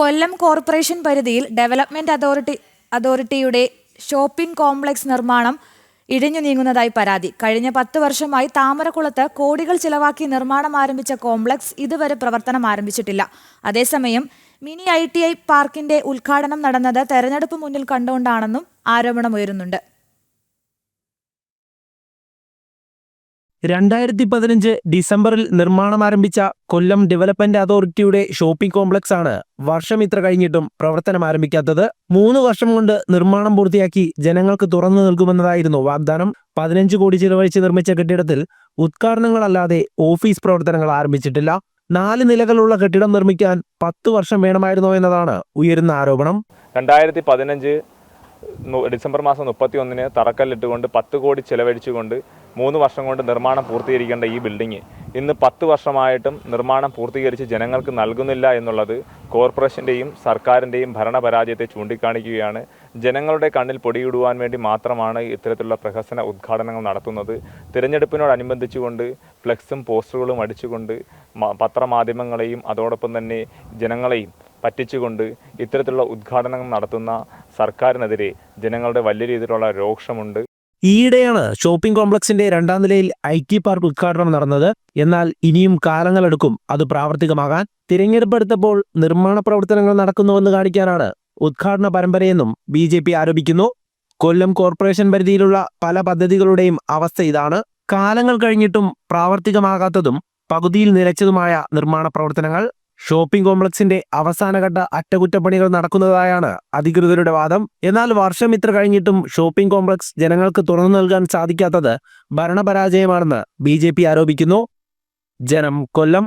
കൊല്ലം corporation പരിധിയിൽ development authority അതോറിറ്റിയുടെ shopping complex നിർമ്മാണം ഇഴഞ്ഞു നീങ്ങുന്നതായി പരാതി. കഴിഞ്ഞ പത്ത് വർഷമായി താമരക്കുളത്ത് കോടികൾ ചിലവാക്കി നിർമ്മാണം ആരംഭിച്ച കോംപ്ലക്സ് ഇതുവരെ പ്രവർത്തനം ആരംഭിച്ചിട്ടില്ല. അതേസമയം മിനി ഐ ടി ഐ പാർക്കിന്റെ ഉദ്ഘാടനം നടന്നത് തെരഞ്ഞെടുപ്പ് മുന്നിൽ കണ്ടുകൊണ്ടാണെന്നും ആരോപണമുയരുന്നുണ്ട്. രണ്ടായിരത്തി പതിനഞ്ച് ഡിസംബറിൽ നിർമ്മാണം ആരംഭിച്ച കൊല്ലം ഡെവലപ്മെന്റ് അതോറിറ്റിയുടെ ഷോപ്പിംഗ് കോംപ്ലക്സ് ആണ് വർഷം ഇത്ര കഴിഞ്ഞിട്ടും പ്രവർത്തനം ആരംഭിക്കാത്തത്. മൂന്ന് വർഷം കൊണ്ട് നിർമ്മാണം പൂർത്തിയാക്കി ജനങ്ങൾക്ക് തുറന്നു നൽകുമെന്നതായിരുന്നു വാഗ്ദാനം. പതിനഞ്ച് കോടി ചിലവഴിച്ച് നിർമ്മിച്ച കെട്ടിടത്തിൽ ഉദ്ഘാടനങ്ങളല്ലാതെ ഓഫീസ് പ്രവർത്തനങ്ങൾ ആരംഭിച്ചിട്ടില്ല. നാല് നിലകളുള്ള കെട്ടിടം നിർമ്മിക്കാൻ പത്ത് വർഷം വേണമായിരുന്നോ എന്നതാണ് ഉയരുന്ന ആരോപണം. രണ്ടായിരത്തി പതിനഞ്ച് ഡിസംബർ മാസം മുപ്പത്തി ഒന്നിന് തറക്കല്ലിട്ടുകൊണ്ട് പത്ത് കോടി ചെലവഴിച്ചുകൊണ്ട് മൂന്ന് വർഷം കൊണ്ട് നിർമ്മാണം പൂർത്തീകരിക്കേണ്ട ഈ ബിൽഡിംഗ് ഇന്ന് പത്ത് വർഷമായിട്ടും നിർമ്മാണം പൂർത്തീകരിച്ച് ജനങ്ങൾക്ക് നൽകുന്നില്ല എന്നുള്ളത് കോർപ്പറേഷന്റെയും സർക്കാരിന്റെയും ഭരണപരാജയത്തെ ചൂണ്ടിക്കാണിക്കുകയാണ്. ജനങ്ങളുടെ കണ്ണിൽ പൊടിയിടുവാൻ വേണ്ടി മാത്രമാണ് ഇത്തരത്തിലുള്ള പ്രഹസന ഉദ്ഘാടനങ്ങൾ നടത്തുന്നത്. തിരഞ്ഞെടുപ്പിനോടനുബന്ധിച്ചുകൊണ്ട് ഫ്ലെക്സും പോസ്റ്ററുകളും അടിച്ചുകൊണ്ട് പത്രമാധ്യമങ്ങളെയും അതോടൊപ്പം തന്നെ ജനങ്ങളെയും പറ്റിച്ചുകൊണ്ട് ഇത്തരത്തിലുള്ള ഉദ്ഘാടനങ്ങൾ നടത്തുന്ന സർക്കാരിനെതിരെ ജനങ്ങളുടെ വലിയ രീതിയിലുള്ള രോക്ഷമുണ്ട് ഈയിടെയാണ് ഷോപ്പിംഗ് കോംപ്ലക്സിന്റെ രണ്ടാം നിലയിൽ ഐ ടി പാർക്ക് ഉദ്ഘാടനം നടന്നത്. എന്നാൽ ഇനിയും കാലങ്ങളെടുക്കും അത് പ്രാവർത്തികമാകാൻ. തിരഞ്ഞെടുപ്പെടുത്തപ്പോൾ നിർമ്മാണ പ്രവർത്തനങ്ങൾ നടക്കുന്നുവെന്ന് കാണിക്കാനാണ് ഉദ്ഘാടന പരമ്പരയെന്നും ബി ജെ പി ആരോപിക്കുന്നു. കൊല്ലം കോർപ്പറേഷൻ പരിധിയിലുള്ള പല പദ്ധതികളുടെയും അവസ്ഥ ഇതാണ്. കാലങ്ങൾ കഴിഞ്ഞിട്ടും പ്രാവർത്തികമാകാത്തതും പകുതിയിൽ നിലച്ചതുമായ നിർമ്മാണ പ്രവർത്തനങ്ങൾ. ഷോപ്പിംഗ് കോംപ്ലക്സിന്റെ അവസാനഘട്ട അറ്റകുറ്റപ്പണികൾ നടക്കുന്നതായാണ് അധികൃതരുടെ വാദം. എന്നാൽ വർഷം ഇത്ര കഴിഞ്ഞിട്ടും ഷോപ്പിംഗ് കോംപ്ലക്സ് ജനങ്ങൾക്ക് തുറന്നു നൽകാൻ സാധിക്കാത്തത് ഭരണപരാജയമാണെന്ന് ബി ആരോപിക്കുന്നു. ജനം കൊല്ലം.